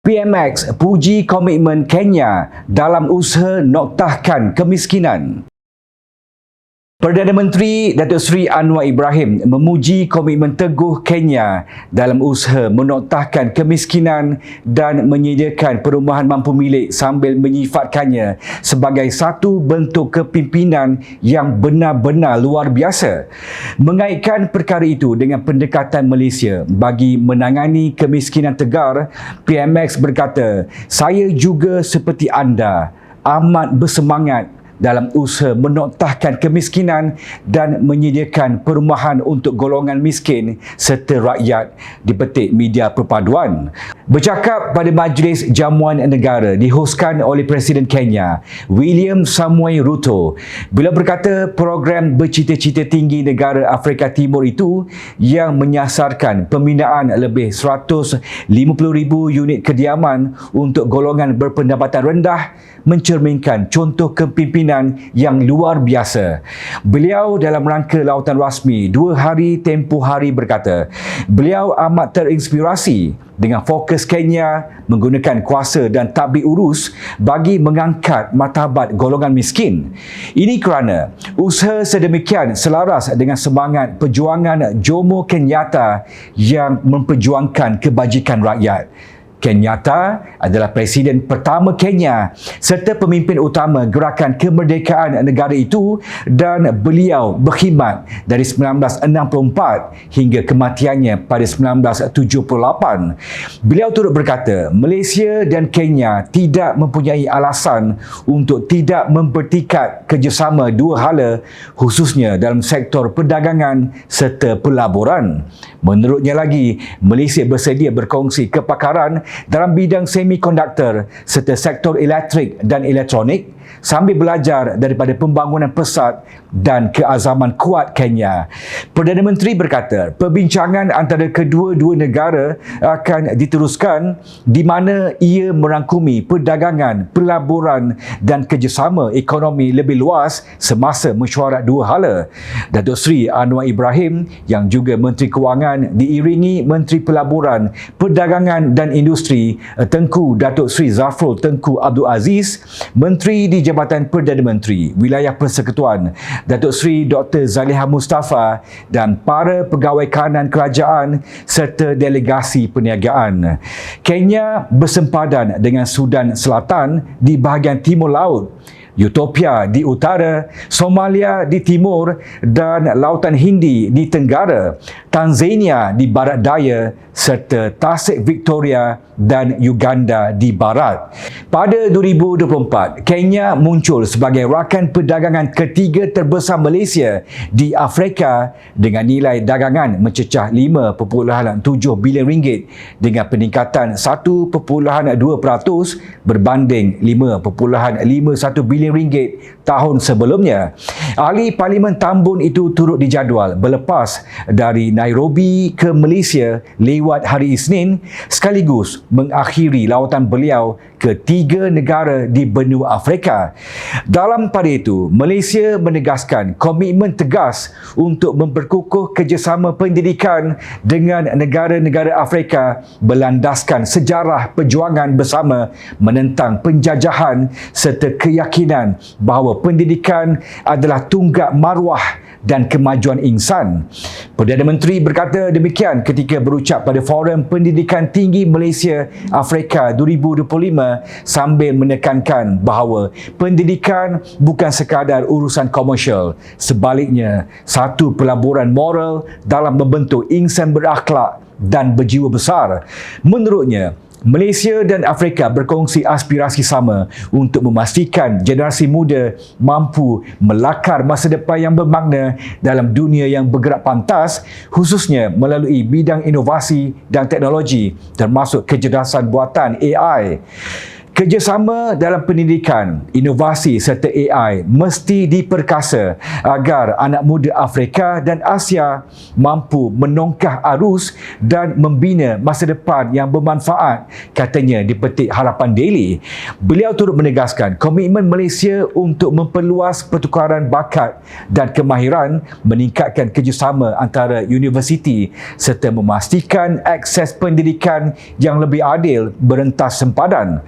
PMX puji komitmen Kenya dalam usaha noktahkan kemiskinan. Perdana Menteri Datuk Seri Anwar Ibrahim memuji komitmen teguh Kenya dalam usaha menoktahkan kemiskinan dan menyediakan perumahan mampu milik sambil menyifatkannya sebagai satu bentuk kepimpinan yang benar-benar luar biasa. Mengaitkan perkara itu dengan pendekatan Malaysia bagi menangani kemiskinan tegar, PMX berkata, saya juga seperti anda amat bersemangat dalam usaha menoktahkan kemiskinan dan menyediakan perumahan untuk golongan miskin serta rakyat dipetik media perpaduan. Bercakap pada Majlis Jamuan Negara dihoskan oleh Presiden Kenya, William Samoei Ruto, bila berkata program bercita-cita tinggi negara Afrika Timur itu yang menyasarkan pembinaan lebih 150,000 unit kediaman untuk golongan berpendapatan rendah mencerminkan contoh kepimpinan yang luar biasa. Beliau dalam rangka lautan rasmi dua hari tempoh hari berkata, beliau amat terinspirasi dengan fokus Kenya menggunakan kuasa dan tabik urus bagi mengangkat martabat golongan miskin. Ini kerana usaha sedemikian selaras dengan semangat perjuangan Jomo Kenyatta yang memperjuangkan kebajikan rakyat. Kenyatta adalah Presiden pertama Kenya serta pemimpin utama gerakan kemerdekaan negara itu dan beliau berkhidmat dari 1964 hingga kematiannya pada 1978. Beliau turut berkata, Malaysia dan Kenya tidak mempunyai alasan untuk tidak mempertikat kerjasama dua hala khususnya dalam sektor perdagangan serta pelaburan. Menurutnya lagi, Malaysia bersedia berkongsi kepakaran dalam bidang semikonduktor serta sektor elektrik dan elektronik sambil belajar daripada pembangunan pesat dan keazaman kuat Kenya. Perdana Menteri berkata, perbincangan antara kedua-dua negara akan diteruskan di mana ia merangkumi perdagangan, pelaburan dan kerjasama ekonomi lebih luas semasa mesyuarat dua hala. Datuk Seri Anwar Ibrahim yang juga Menteri Kewangan diiringi Menteri Pelaburan, Perdagangan dan Industri Tengku Datuk Seri Zafrul Tengku Abdul Aziz, Menteri di Jabatan Perdana Menteri Wilayah Persekutuan Datuk Seri Dr. Zaliha Mustafa dan para pegawai kanan kerajaan serta delegasi perniagaan. Kenya bersempadan dengan Sudan Selatan di bahagian timur laut Utopia di utara, Somalia di timur dan Lautan Hindi di tenggara, Tanzania di barat daya serta Tasik Victoria dan Uganda di barat. Pada 2024, Kenya muncul sebagai rakan perdagangan ketiga terbesar Malaysia di Afrika dengan nilai dagangan mencecah 5.7 bilion ringgit dengan peningkatan 1.2% berbanding 5.51 bilion ringgit tahun sebelumnya. Ahli Parlimen Tambun itu turut dijadual berlepas dari Nairobi ke Malaysia lewat hari Isnin sekaligus mengakhiri lawatan beliau ke tiga negara di benua Afrika. Dalam pada itu, Malaysia menegaskan komitmen tegas untuk memperkukuh kerjasama pendidikan dengan negara-negara Afrika berlandaskan sejarah perjuangan bersama menentang penjajahan serta keyakinan bahawa pendidikan adalah tunggak maruah dan kemajuan insan. Perdana Menteri berkata demikian ketika berucap pada Forum Pendidikan Tinggi Malaysia Afrika 2025 sambil menekankan bahawa pendidikan bukan sekadar urusan komersial. Sebaliknya, satu pelaburan moral dalam membentuk insan berakhlak dan berjiwa besar. Menurutnya, Malaysia dan Afrika berkongsi aspirasi sama untuk memastikan generasi muda mampu melakar masa depan yang bermakna dalam dunia yang bergerak pantas khususnya melalui bidang inovasi dan teknologi termasuk kecerdasan buatan AI. Kerjasama dalam pendidikan, inovasi serta AI mesti diperkasa agar anak muda Afrika dan Asia mampu menongkah arus dan membina masa depan yang bermanfaat, katanya di petik Harapan Daily. Beliau turut menegaskan komitmen Malaysia untuk memperluas pertukaran bakat dan kemahiran meningkatkan kerjasama antara universiti serta memastikan akses pendidikan yang lebih adil berentas sempadan.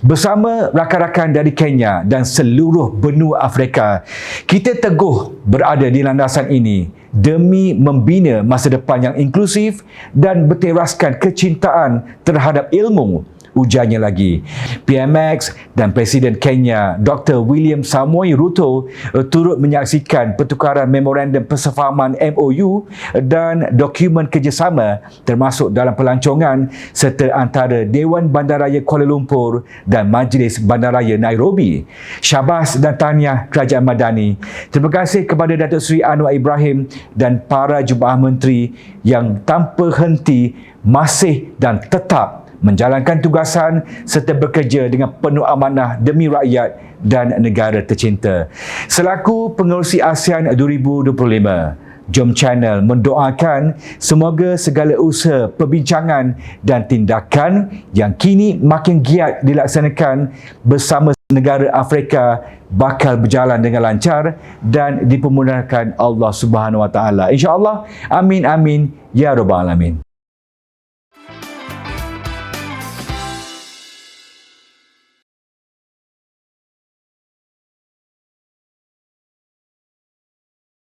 Bersama rakan-rakan dari Kenya dan seluruh benua Afrika, kita teguh berada di landasan ini demi membina masa depan yang inklusif dan berteraskan kecintaan terhadap ilmu ujarnya lagi. PMX dan Presiden Kenya Dr. William Samoei Ruto eh, turut menyaksikan pertukaran memorandum persefahaman MOU dan dokumen kerjasama termasuk dalam pelancongan serta antara Dewan Bandaraya Kuala Lumpur dan Majlis Bandaraya Nairobi. Syabas dan tahniah Kerajaan Madani. Terima kasih kepada Datuk Seri Anwar Ibrahim dan para jemaah menteri yang tanpa henti masih dan tetap menjalankan tugasan serta bekerja dengan penuh amanah demi rakyat dan negara tercinta. Selaku pengerusi ASEAN 2025, Jom Channel mendoakan semoga segala usaha, perbincangan dan tindakan yang kini makin giat dilaksanakan bersama negara Afrika bakal berjalan dengan lancar dan dipermudahkan Allah Subhanahu Wa Taala. Insya-Allah. Amin amin ya rabbal alamin.